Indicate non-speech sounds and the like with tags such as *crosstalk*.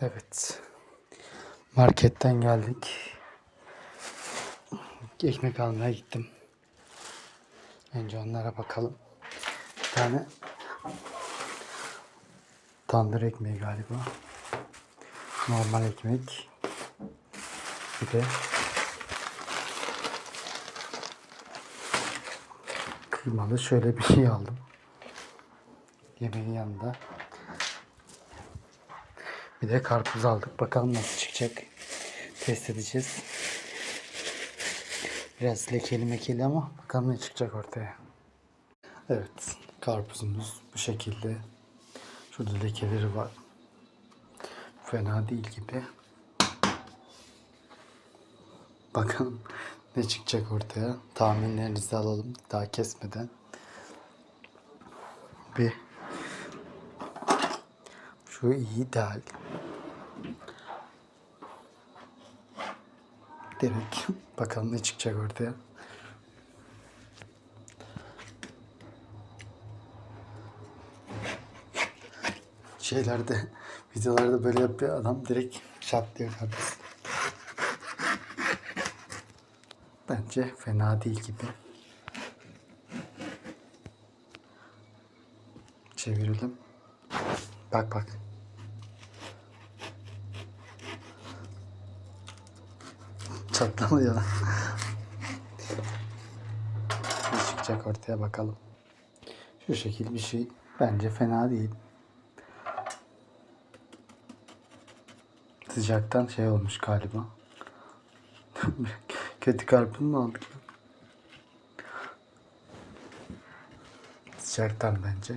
Evet. Marketten geldik. Ekmek almaya gittim. Önce onlara bakalım. Bir tane tandır ekmeği galiba. Normal ekmek. Bir de kıymalı şöyle bir şey aldım. Yemeğin yanında. Bir de karpuz aldık. Bakalım nasıl çıkacak. Test edeceğiz. Biraz lekeli mekeli ama bakalım ne çıkacak ortaya. Evet. Karpuzumuz bu şekilde. Şurada lekeleri var. Fena değil gibi. Bakalım ne çıkacak ortaya. Tahminlerinizi alalım daha kesmeden. Bir şu ideal. Direkt *laughs* bakalım ne çıkacak ortaya. Şeylerde, *laughs* videolarda böyle yapıyor adam direkt şat diyor kardeşim. Bence fena değil gibi. Çevirelim. Bak bak. Çatlıyor. ne çıkacak ortaya bakalım. Şu şekil bir şey. Bence fena değil. Sıcaktan şey olmuş galiba. *laughs* Kötü karpuz mu aldık? Sıcaktan bence.